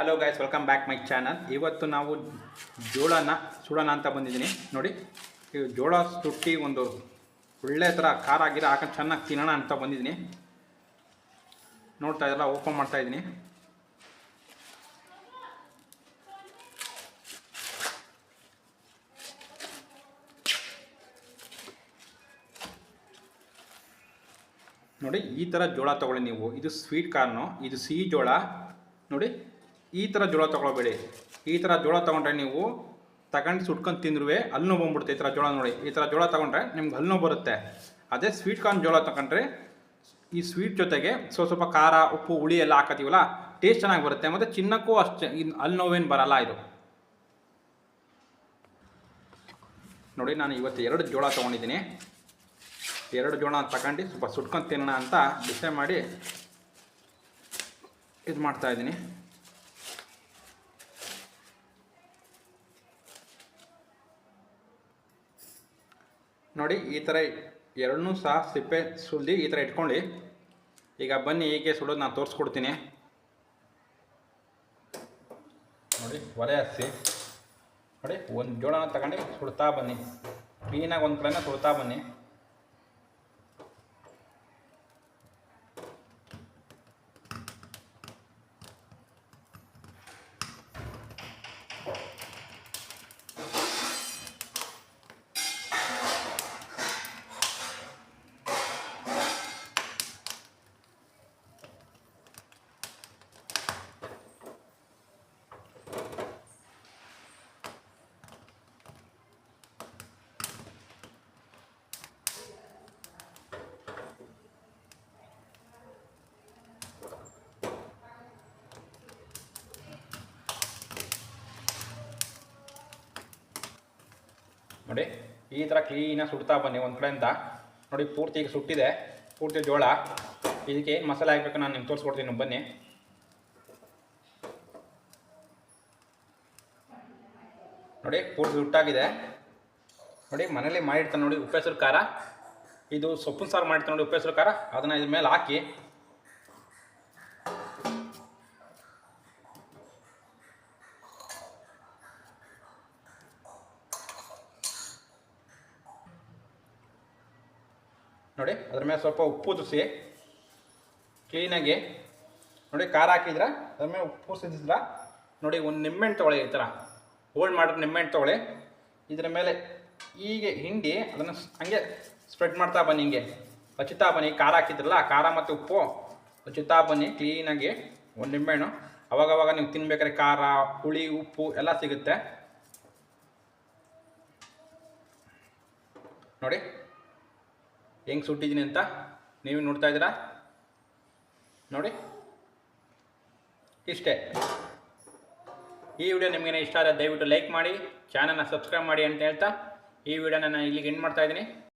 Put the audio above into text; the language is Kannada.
Hello guys welcome back my channel ಇವತ್ತು ನಾವು ಜೋಳನ ಸುಡೋಣ ಅಂತ ಬಂದಿದ್ದೀನಿ. ನೋಡಿ ಈ ಜೋಳ ಸುಟ್ಟಿ ಒಂದು ಒಳ್ಳೆ ಥರ ಖಾರ ಆಗಿರೋ ಹಾಕೊಂಡು ಚೆನ್ನಾಗಿ ತಿನ್ನೋಣ ಅಂತ ಬಂದಿದ್ದೀನಿ. ನೋಡ್ತಾ ಇದೆಲ್ಲ ಓಪನ್ ಮಾಡ್ತಾ ಇದ್ದೀನಿ. ನೋಡಿ, ಈ ಥರ ಜೋಳ ತಗೊಳ್ಳಿ ನೀವು. ಇದು ಸ್ವೀಟ್ ಕಾರ್ನು ಇದು ಸಿಹಿ ಜೋಳ. ನೋಡಿ ಈ ಥರ ಜೋಳ ತೊಗೊಳ್ಬೇಡಿ. ಈ ಥರ ಜೋಳ ತೊಗೊಂಡ್ರೆ ನೀವು ತಗೊಂಡು ಸುಟ್ಕೊಂಡು ತಿಂದ್ರೂ ಅಲ್ಲಿ ಬಂದ್ಬಿಡುತ್ತೆ ಈ ಥರ ಜೋಳ ನೋಡಿ. ಈ ಥರ ಜೋಳ ತೊಗೊಂಡ್ರೆ ನಿಮ್ಗೆ ಹಲ್ಲು ಬರುತ್ತೆ. ಅದೇ ಸ್ವೀಟ್ ಕಾರ್ನ್ ಜೋಳ ತಗೊಂಡ್ರೆ ಈ ಸ್ವೀಟ್ ಜೊತೆಗೆ ಸ್ವಲ್ಪ ಸ್ವಲ್ಪ ಖಾರ, ಉಪ್ಪು, ಹುಳಿ ಎಲ್ಲ ಹಾಕತ್ತೀವಲ್ಲ ಟೇಸ್ಟ್ ಚೆನ್ನಾಗಿ ಬರುತ್ತೆ. ಮತ್ತು ಚಿನ್ನಕ್ಕೂ ಅಷ್ಟು ಇನ್ನು ಹಲ್ಲು ನೋವೇನು ಬರಲ್ಲ ಇದು. ನೋಡಿ, ನಾನು ಇವತ್ತು ಎರಡು ಜೋಳ ತೊಗೊಂಡಿದ್ದೀನಿ. ಎರಡು ಜೋಳ ತಗೊಂಡು ಸ್ವಲ್ಪ ಸುಟ್ಕೊಂಡು ತಿನ್ನೋಣ ಅಂತ ಡಿಸೈಡ್ ಮಾಡಿ ಇದು ಮಾಡ್ತಾ ನೋಡಿ, ಈ ಥರ ಎರಡನ್ನೂ ಸಹ ಸಿಪ್ಪೆ ಸುಲ್ದಿ ಈ ಥರ ಇಟ್ಕೊಳ್ಳಿ. ಈಗ ಬನ್ನಿ, ಹೀಗೆ ಸುಡೋದು ನಾನು ತೋರಿಸ್ಕೊಡ್ತೀನಿ. ನೋಡಿ, ಒಲೆ ಹಸಿ ನೋಡಿ, ಒಂದು ಜೋಳನ ತಗೊಂಡು ಸುಡ್ತಾ ಬನ್ನಿ. ಕ್ಲೀನಾಗಿ ಒಂದು ಕಡೆನ ಸುಡ್ತಾ ಬನ್ನಿ. ನೋಡಿ, ಈ ಥರ ಕ್ಲೀನಾಗಿ ಸುಡ್ತಾ ಬನ್ನಿ ಒಂದು ಕಡೆಯಿಂದ ನೋಡಿ, ಪೂರ್ತಿ ಈಗ ಸುಟ್ಟಿದೆ, ಪೂರ್ತಿ ಜೋಳ. ಇದಕ್ಕೆ ಏನು ಮಸಾಲೆ ಹಾಕಬೇಕು ನಾನು ನಿಮ್ಗೆ ತೋರಿಸ್ಕೊಡ್ತೀನಿ ಬನ್ನಿ. ನೋಡಿ, ಪೂರ್ತಿ ಸುಟ್ಟಾಗಿದೆ. ನೋಡಿ, ಮನೇಲಿ ಮಾಡಿರ್ತಾನೆ ನೋಡಿ, ಉಪ್ಪೆಸರು ಖಾರ. ಇದು ಸೊಪ್ಪಿನ ಸಾರು ಮಾಡಿರ್ತಾನೆ ನೋಡಿ, ಉಪ್ಪೆಸರು ಖಾರ. ಅದನ್ನು ಇದ್ರ ಮೇಲೆ ಹಾಕಿ ನೋಡಿ, ಅದ್ರ ಮೇಲೆ ಸ್ವಲ್ಪ ಉಪ್ಪು ತುಸಿ ಕ್ಲೀನಾಗಿ. ನೋಡಿ, ಖಾರ ಹಾಕಿದ್ರ? ಅದ್ರ ಮೇಲೆ ಉಪ್ಪು ಸಿದ್ರ ನೋಡಿ, ಒಂದು ನಿಂಬೆಹಣ್ಣು ತೊಗೊಳ್ಳಿ ಈ ಥರ ಹೋಲ್ಡ್ ಮಾಡಿದ್ರೆ ನಿಂಬೆಹಣ್ಣು ತೊಗೊಳ್ಳಿ. ಇದ್ರ ಮೇಲೆ ಹೀಗೆ ಹಿಂಡಿ, ಅದನ್ನು ಹಂಗೆ ಸ್ಪ್ರೆಡ್ ಮಾಡ್ತಾ ಬನ್ನಿ ಹಿಂಗೆ. ಹಚ್ಚುತ್ತಾ ಬನ್ನಿ. ಖಾರ ಹಾಕಿದ್ರಲ್ಲ, ಖಾರ ಮತ್ತು ಉಪ್ಪು. ಹಚ್ಚುತ್ತಾ ಬನ್ನಿ, ಕ್ಲೀನಾಗಿ ಒಂದು ನಿಂಬೆಹಣ್ಣು. ಅವಾಗವಾಗ ನೀವು ತಿನ್ಬೇಕಾದ್ರೆ ಖಾರ, ಹುಳಿ, ಉಪ್ಪು ಎಲ್ಲ ಸಿಗುತ್ತೆ. ನೋಡಿ. ಹೆಂಗೆ ಸುಟ್ಟಿದ್ದೀನಿ ಅಂತ ನೀವು ನೋಡ್ತಾ ಇದ್ದೀರಾ? ನೋಡಿ. ಇಷ್ಟೇ. ಈ ವಿಡಿಯೋ ನಿಮಗೆ ಇಷ್ಟ ಆದರೆ ದಯವಿಟ್ಟು ಲೈಕ್ ಮಾಡಿ, ಚಾನಲ್ನ ಸಬ್ಸ್ಕ್ರೈಬ್ ಮಾಡಿ ಅಂತ ಹೇಳ್ತಾ ಈ ವಿಡಿಯೋನ ನಾನು ಇಲ್ಲಿಗೆ ಎಂಡ್ ಮಾಡ್ತಾ ಇದ್ದೀನಿ.